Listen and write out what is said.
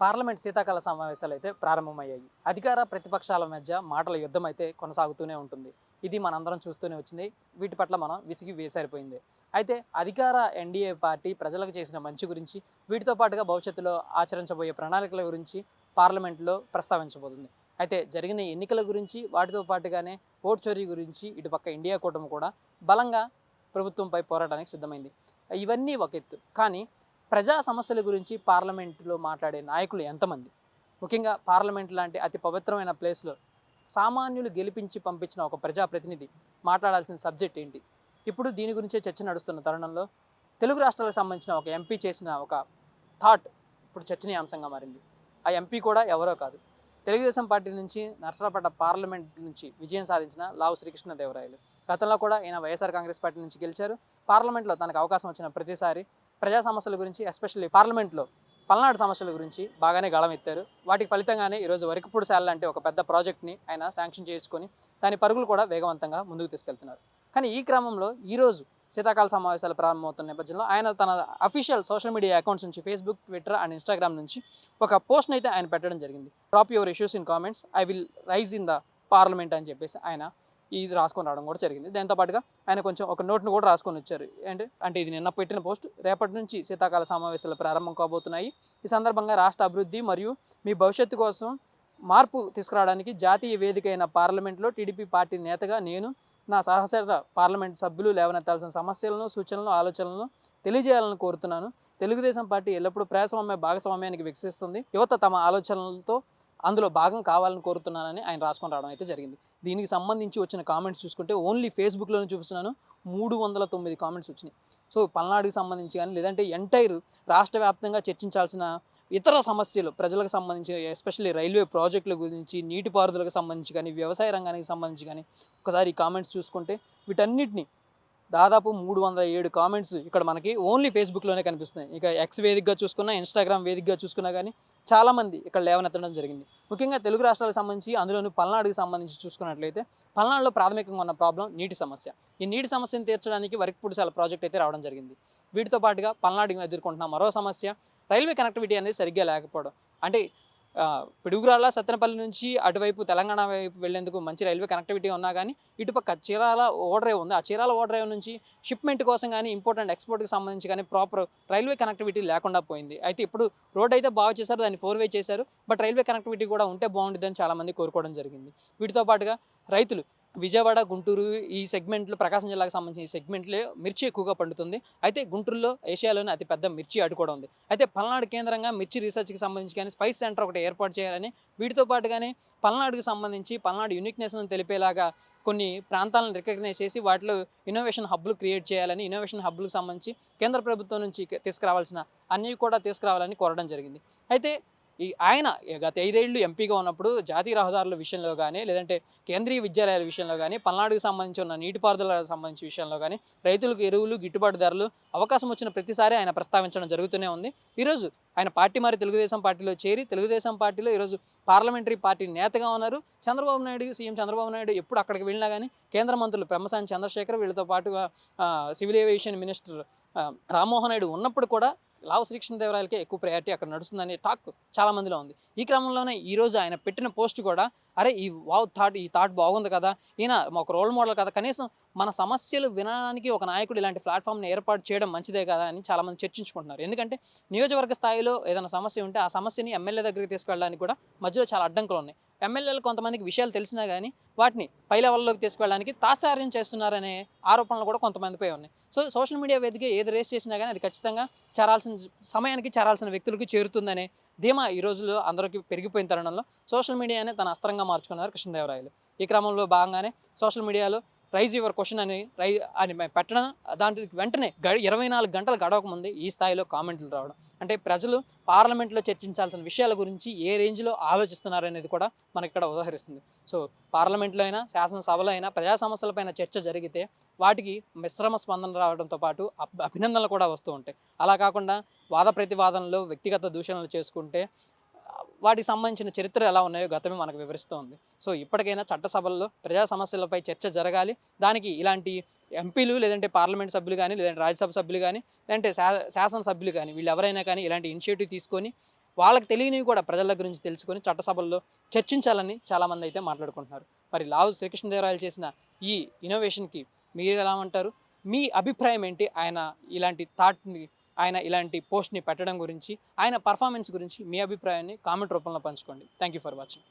Parliament శీతాకాల సమావేశాలు అయితే ప్రారంభమయ్యాయి. అధికార ప్రతిపక్షాల మధ్య మాటల యుద్ధం అయితే కొనసాగుతూనే ఉంటుంది. ఇది మనందరం చూస్తూనే వచ్చింది. వీటి పట్ల మనం విసిగి వేసారిపోయింది. అయితే అధికార ఎన్డీఏ పార్టీ ప్రజలకు చేసిన మంచి గురించి వీటితో పాటుగా భవిష్యత్తులో ఆచరించబోయే ప్రణాళికల గురించి పార్లమెంట్లో ప్రస్తావించబోతుంది. అయితే జరిగిన ఎన్నికల గురించి వాటితో పాటుగానే ఓట్ చోరీ గురించి ఇటుపక్క ఇండియా కూటమి కూడా బలంగా ప్రభుత్వంపై పోరాటానికి సిద్ధమైంది. ఇవన్నీ ఒక ఎత్తు. కానీ ప్రజా సమస్యల గురించి పార్లమెంటులో మాట్లాడే నాయకులు ఎంతమంది? ముఖ్యంగా పార్లమెంట్ లాంటి అతి పవిత్రమైన ప్లేస్లో సామాన్యులు గెలిపించి పంపించిన ఒక ప్రజాప్రతినిధి మాట్లాడాల్సిన సబ్జెక్ట్ ఏంటి? ఇప్పుడు దీని గురించే చర్చ నడుస్తున్న తరుణంలో తెలుగు రాష్ట్రాలకు సంబంధించిన ఒక ఎంపీ చేసిన ఒక థాట్ ఇప్పుడు చర్చనీయాంశంగా మారింది. ఆ ఎంపీ కూడా ఎవరో కాదు. తెలుగుదేశం పార్టీ నుంచి నర్సరాపేట పార్లమెంట్ నుంచి విజయం సాధించిన లావు శ్రీకృష్ణదేవరాయలు. గతంలో కూడా ఈయన వైఎస్ఆర్ కాంగ్రెస్ పార్టీ నుంచి గెలిచారు. పార్లమెంట్లో తనకు అవకాశం వచ్చిన ప్రతిసారి ప్రజా సమస్యల గురించి ఎస్పెషల్లీ పార్లమెంట్లో పల్నాడు సమస్యల గురించి బాగానే గళమెత్తారు వాటికి ఫలితంగానే ఈరోజు వరికపూడి శాల లాంటి ఒక పెద్ద ప్రాజెక్ట్ని ఆయన శాంక్షన్ చేసుకొని దాని పరుగులు కూడా వేగవంతంగా ముందుకు తీసుకెళ్తున్నారు. కానీ ఈ క్రమంలో ఈరోజు శీతాకాల సమావేశాలు ప్రారంభమవుతున్న నేపథ్యంలో ఆయన తన అఫీషియల్ సోషల్ మీడియా అకౌంట్స్ నుంచి ఫేస్బుక్ ట్విట్టర్ అండ్ ఇన్స్టాగ్రామ్ నుంచి ఒక పోస్ట్ని అయితే ఆయన పెట్టడం జరిగింది. Drop your issues in comments I will raise in the parliament అని చెప్పేసి ఆయన ఇది రాసుకొని రావడం కూడా జరిగింది. దాంతోపాటుగా ఆయన కొంచెం ఒక నోట్ను కూడా రాసుకొని వచ్చారు. అంటే అంటే ఇది నిన్న పెట్టిన పోస్ట్. రేపటి నుంచి శీతాకాల సమావేశాలు ప్రారంభం కాబోతున్నాయి. ఈ సందర్భంగా రాష్ట్ర అభివృద్ధి మరియు మీ భవిష్యత్తు కోసం మార్పు తీసుకురావడానికి జాతీయ వేదిక అయిన పార్లమెంట్లో టీడీపీ పార్టీ నేతగా నేను నా సహచర పార్లమెంట్ సభ్యులు లేవనెత్తాల్సిన సమస్యలను సూచనలు ఆలోచనలను తెలియజేయాలని కోరుతున్నాను. తెలుగుదేశం పార్టీ ఎల్లప్పుడూ ప్రజాస్వామ్య భాగస్వామ్యానికి వికసిస్తుంది. యువత తమ ఆలోచనలతో అందులో భాగం కావాలని కోరుతున్నానని ఆయన రాసుకొని రావడం అయితే జరిగింది. దీనికి సంబంధించి వచ్చిన కామెంట్స్ చూసుకుంటే ఓన్లీ ఫేస్బుక్లోనే చూపిస్తున్నాను. మూడు వందల తొమ్మిది కామెంట్స్ వచ్చినాయి. సో పల్నాడుకి సంబంధించి కానీ లేదంటే ఎంటైర్ రాష్ట్ర వ్యాప్తంగా చర్చించాల్సిన ఇతర సమస్యలు ప్రజలకు సంబంధించి ఎస్పెషల్లీ రైల్వే ప్రాజెక్టుల గురించి నీటిపారుదలకు సంబంధించి కానీ వ్యవసాయ రంగానికి సంబంధించి కానీ ఒకసారి కామెంట్స్ చూసుకుంటే వీటన్నిటిని దాదాపు మూడు వందల ఏడు కామెంట్స్ ఇక్కడ మనకి ఓన్లీ ఫేస్బుక్లోనే కనిపిస్తున్నాయి. ఇక ఎక్స్ వేదికగా చూసుకున్నా ఇన్స్టాగ్రామ్ వేదికగా చూసుకున్నా కానీ చాలామంది ఇక్కడ లేవనెత్తడం జరిగింది. ముఖ్యంగా తెలుగు రాష్ట్రాలకు సంబంధించి అందులోనూ పల్నాడుకి సంబంధించి చూసుకున్నట్లయితే పల్నాడులో ప్రాథమికంగా ఉన్న ప్రాబ్లం నీటి సమస్య. ఈ నీటి సమస్యను తీర్చడానికి వరకపూడిసాల ప్రాజెక్ట్ అయితే రావడం జరిగింది. వీటితో పాటుగా పల్నాడు ఎదుర్కొంటున్న మరో సమస్య రైల్వే కనెక్టివిటీ అనేది సరిగ్గా లేకపోవడం. అంటే పిడుగురాల సత్తెనపల్లి నుంచి అటువైపు తెలంగాణ వైపు వెళ్ళేందుకు మంచి రైల్వే కనెక్టివిటీ ఉన్నా కానీ ఇటుపక్క చీరాల ఓడరేవ్ ఉంది. ఆ చీరాల ఓడరేవ్ నుంచి షిప్మెంట్ కోసం కానీ ఇంపోర్ట్ అండ్ ఎక్స్పోర్ట్కి సంబంధించి కానీ ప్రాపర్ రైల్వే కనెక్టివిటీ లేకుండా పోయింది. అయితే ఇప్పుడు రోడ్ అయితే బాగా చేశారు దాన్ని ఫోర్ వే చేశారు బట్ రైల్వే కనెక్టివిటీ కూడా ఉంటే బాగుంటుందని చాలామంది కోరుకోవడం జరిగింది. వీటితో పాటుగా రైతులు విజయవాడ గుంటూరు ఈ సెగ్మెంట్లో ప్రకాశం జిల్లాకు సంబంధించిన ఈ సెగ్మెంట్లో మిర్చి ఎక్కువగా పండుతుంది. అయితే గుంటూరులో ఏషియాలోనే అతి పెద్ద మిర్చి అడ్డు కూడా ఉంది. అయితే పల్నాడు కేంద్రంగా మిర్చి రీసెర్చ్కి సంబంధించి కానీ స్పైస్ సెంటర్ ఒకటి ఏర్పాటు చేయాలని వీటితో పాటుగానే పల్నాడుకి సంబంధించి పల్నాడు యూనిక్నెస్ను తెలిపేలాగా కొన్ని ప్రాంతాలను రికగ్నైజ్ చేసి వాటిలో ఇన్నోవేషన్ హబ్బులు క్రియేట్ చేయాలని ఇన్నోవేషన్ హబ్లకు సంబంధించి కేంద్ర ప్రభుత్వం నుంచి తీసుకురావాల్సిన అన్నీ కూడా తీసుకురావాలని కోరడం జరిగింది. అయితే ఈ ఆయన గత ఐదేళ్ళు ఎంపీగా ఉన్నప్పుడు జాతీయ రహదారుల విషయంలో కానీ లేదంటే కేంద్రీయ విద్యాలయాల విషయంలో కానీ పల్నాడుకు సంబంధించి ఉన్న నీటిపారుదల సంబంధించిన విషయంలో కానీ రైతులకు ఎరువులు గిట్టుబాటు ధరలు అవకాశం వచ్చిన ప్రతిసారి ఆయన ప్రస్తావించడం జరుగుతూనే ఉంది. ఈరోజు ఆయన పార్టీ మరి తెలుగుదేశం పార్టీలో చేరి తెలుగుదేశం పార్టీలో ఈరోజు పార్లమెంటరీ పార్టీ నేతగా ఉన్నారు. చంద్రబాబు నాయుడు సీఎం చంద్రబాబు నాయుడు ఎప్పుడు అక్కడికి వెళ్ళినా కానీ కేంద్ర మంత్రులు బ్రహ్మసాని చంద్రశేఖర్ వీళ్ళతో పాటుగా civil aviation minister Rammohan Naidu ఉన్నప్పుడు కూడా లావు శ్రీకృష్ణదేవరాయలకే ఎక్కువ ప్రయారిటీ అక్కడ నడుస్తుందనే టాక్ చాలా మందిలో ఉంది. ఈ క్రమంలోనే ఈ రోజు ఆయన పెట్టిన పోస్ట్ కూడా అరే ఈ వావ్ థాట్ ఈ థాట్ బాగుంది కదా ఈయన ఒక రోల్ మోడల్ కదా కనీసం మన సమస్యలు వినడానికి ఒక నాయకుడు ఇలాంటి ప్లాట్ఫామ్ని ఏర్పాటు చేయడం మంచిదే కదా అని చాలామంది చర్చించుకుంటున్నారు. ఎందుకంటే నియోజకవర్గ స్థాయిలో ఏదైనా సమస్య ఉంటే ఆ సమస్యని ఎమ్మెల్యే దగ్గరికి తీసుకెళ్ళడానికి కూడా మధ్యలో చాలా అడ్డంకులు ఉన్నాయి. ఎమ్మెల్యేలు కొంతమందికి విషయాలు తెలిసినా కానీ వాటిని పై లెవెల్లోకి తీసుకెళ్ళడానికి తాత్సార్యం చేస్తున్నారనే ఆరోపణలు కూడా కొంతమందిపై ఉన్నాయి. సో సోషల్ మీడియా వేదిక ఏది రేస్ చేసినా కానీ అది ఖచ్చితంగా చేరాల్సిన సమయానికి చేరాల్సిన వ్యక్తులకు చేరుతుందనే ధీమా ఈ రోజుల్లో అందరికీ పెరిగిపోయిన తరుణంలో సోషల్ మీడియానే తన అస్త్రంగా మార్చుకున్నారు కృష్ణదేవరాయలు. ఈ క్రమంలో భాగంగానే సోషల్ మీడియాలో రైజ్ యువర్ క్వశ్చన్ అని రై అని పెట్టడం దానికి వెంటనే గడి ఇరవై నాలుగు గంటలు గడవకముందే ఈ స్థాయిలో కామెంట్లు రావడం. అంటే ప్రజలు పార్లమెంట్లో చర్చించాల్సిన విషయాల గురించి ఏ రేంజ్లో ఆలోచిస్తున్నారనేది కూడా మనకి ఇక్కడ ఉదాహరిస్తుంది. సో పార్లమెంట్లో అయినా శాసనసభలో అయినా ప్రజా సమస్యలపైన చర్చ జరిగితే వాటికి మిశ్రమ స్పందన రావడంతో పాటు అభినందనలు కూడా వస్తూ ఉంటాయి. అలా కాకుండా వాద ప్రతివాదనలో వ్యక్తిగత దూషణలు చేసుకుంటే వాటికి సంబంధించిన చరిత్ర ఎలా ఉన్నాయో గతమే మనకు వివరిస్తోంది. సో ఇప్పటికైనా చట్టసభల్లో ప్రజా సమస్యలపై చర్చ జరగాలి. దానికి ఇలాంటి ఎంపీలు లేదంటే పార్లమెంట్ సభ్యులు కానీ లేదంటే రాజ్యసభ సభ్యులు కానీ లేదంటే శా శాసనసభ్యులు కానీ వీళ్ళు ఎవరైనా కానీ ఇలాంటి ఇనిషియేటివ్ తీసుకొని వాళ్ళకి తెలియనివి కూడా ప్రజల గురించి తెలుసుకొని చట్టసభల్లో చర్చించాలని చాలామంది అయితే మాట్లాడుకుంటున్నారు. మరి లావు శ్రీకృష్ణదేవరాయలు చేసిన ఈ ఇన్నోవేషన్కి మీరు ఎలా అంటారు మీ అభిప్రాయం ఏంటి? ఆయన ఇలాంటి థాట్ని ఆయన ఇలాంటి పోస్ట్ని పెట్టడం గురించి ఆయన పర్ఫార్మెన్స్ గురించి మీ అభిప్రాయాన్ని కామెంట్ రూపంలో పంచుకోండి. Thank you for watching.